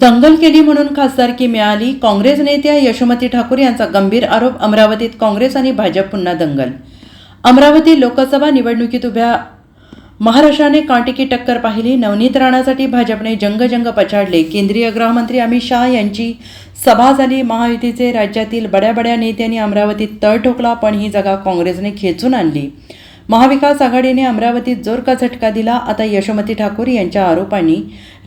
दंगल केली म्हणून खासदारकी मिळाली काँग्रेस नेत्या यशोमती ठाकूर यांचा गंभीर आरोप अमरावतीत काँग्रेस आणि भाजप पुन्हा दंगल. अमरावती लोकसभा निवडणुकीत उभ्या महाराष्ट्राने कांटिकी टक्कर पाहिली. नवनीत राणासाठी भाजपने जंगजंग पछाडले. केंद्रीय गृहमंत्री अमित शहा यांची सभा झाली. महायुतीचे राज्यातील बड्या बड्या नेत्यांनी अमरावतीत तळ ठोकला पण ही जागा काँग्रेसने खेचून आणली. महाविकास आघाडीने अमरावतीत जोर का झटका दिला. आता यशोमती ठाकूर यांच्या आरोपांनी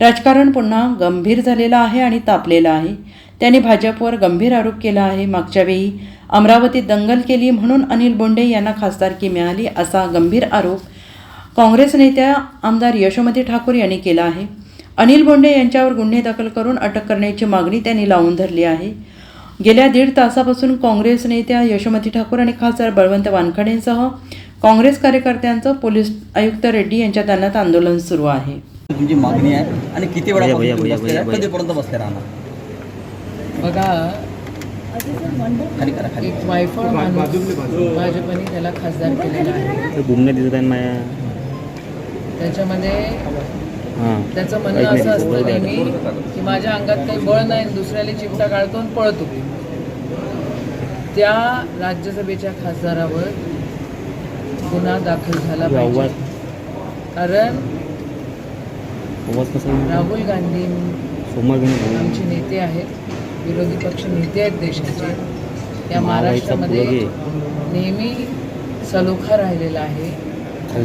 राजकारण पुन्हा गंभीर झालेलं आहे आणि तापलेलं आहे. त्यांनी भाजपवर गंभीर आरोप केला आहे. मागच्या वेळी अमरावतीत दंगल केली म्हणून अनिल बोंडे यांना खासदारकी मिळाली असा गंभीर आरोप काँग्रेस नेत्या आमदार यशोमती ठाकूर यांनी केला आहे. अनिल बोंडे यांच्यावर गुन्हे दाखल करून अटक करण्याची मागणी त्यांनी लावून धरली आहे. गेल्या दीड तासापासून काँग्रेस नेत्या यशोमती ठाकूर आणि खासदार बळवंत वानखडेंसह काँग्रेस कार्यकर्त्यांचं पोलीस आयुक्त रेड्डी यांच्या ताण्यात आंदोलन सुरू आहे. तुमची मागणी आहे आणि किती वेळा. कधीपर्यंत बसले राहणार? बघा एक वायफळ भाजपने त्याला खासदार केलेला आहे. घुमणे दिसत आहे माया? त्याच्यामध्ये हां. त्याचं म्हणणं असं असतं नेहमी की माझ्या अंगात काही बळ नाही दुसऱ्याला चिमटा काढतो आणि पळतो. त्या राज्यसभेच्या खासदारावर गुन्हा दाखल झाला पाहिजे. कारण? राहुल गांधी आमचे नेते आहेत विरोधी पक्ष नेते आहेत देशाचे. या महाराष्ट्रामध्ये. नेहमी सलोखा राहिलेला आहे.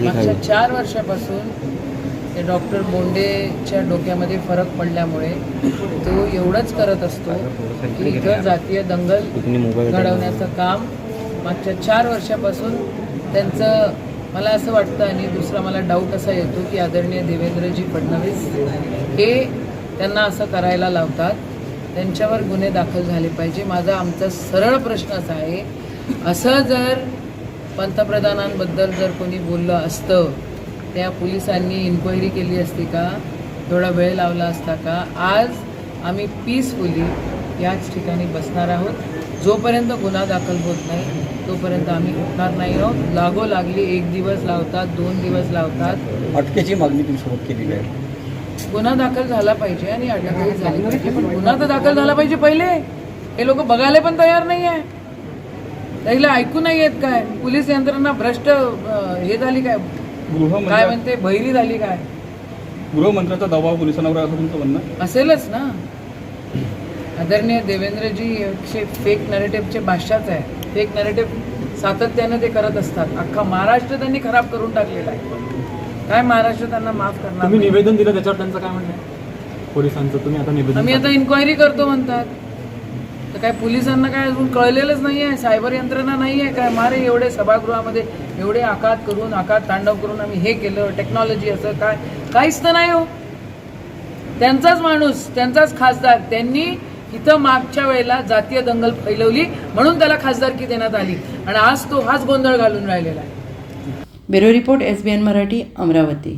मागच्या. चार वर्षापासून ते डॉक्टर बोंडेच्या डोक्यामध्ये फरक पडल्यामुळे तो एवढंच करत असतो की इथं जातीय दंगल घडवण्याचं काम मागच्या चार वर्षापासून त्यांचं मला असं वाटतं आणि दुसरा मला डाऊट असा येतो की आदरणीय देवेंद्रजी फडणवीस हे त्यांना असं करायला लावतात. त्यांच्यावर गुन्हे दाखल झाले पाहिजे. माझा आमचा सरळ प्रश्न असा आहे असं जर पंतप्रधानांबद्दल जर कोणी बोललं असतं त्या पोलिसांनी इन्क्वायरी केली असती का? थोडा वेळ लावला असता का? आज आम्ही पीसफुली याच ठिकाणी बसणार आहोत. जोपर्यंत गुन्हा दाखल होत नाही तोपर्यंत आम्ही उठणार नाही आहोत. लागो लागली एक दिवस लावतात दोन दिवस लावतात. अटकेची मागणी तुम्ही सोबत केलेली आहे. गुन्हा दाखल झाला पाहिजे आणि अटकही झाली पाहिजे. पण गुन्हा तर दाखल झाला पाहिजे पहिले. हे लोक बघायला पण तयार नाही आहे त्याला ऐकू नाही येत काय? पोलीस यंत्रणा भ्रष्ट हे झाली काय? काय म्हणते? बहिरी झाली काय? गृहमंत्र्याचा दबाव पोलिसांवर असं तुमचं म्हणणं? असेलच ना. आदरणीय देवेंद्रजी एकशे फेक नरेटिव्हचे भाष्याच आहे फेक नरेटिव्ह सातत्यानं ते करत असतात. अख्खा महाराष्ट्र त्यांनी खराब करून टाकलेला आहे. काय महाराष्ट्र त्यांना माफ करणार तुम्ही नाही? निवेदन दिलं त्याच्यावर त्यांचं काय म्हणणं आहे? पोलिसांचं तुम्ही आता निवेदन आम्ही आता इन्क्वायरी करतो म्हणतात. तर काय पोलिसांना काय अजून कळलेलंच नाही आहे सायबर यंत्रणा नाही आहे काय? मारे एवढे सभागृहामध्ये एवढे आकात करून आकात तांडव करून आम्ही हे केलं टेक्नॉलॉजी असं काय? काहीच तर नाही हो. त्यांचाच माणूस त्यांचाच खासदार त्यांनी इथं मागच्या वेळेला जातीय दंगल फैलवली म्हणून त्याला खासदारकी देण्यात आली. आणि आज तो हाच गोंधळ घालून राहिलेला आहे. Bureau report S B N Marathi Amravati.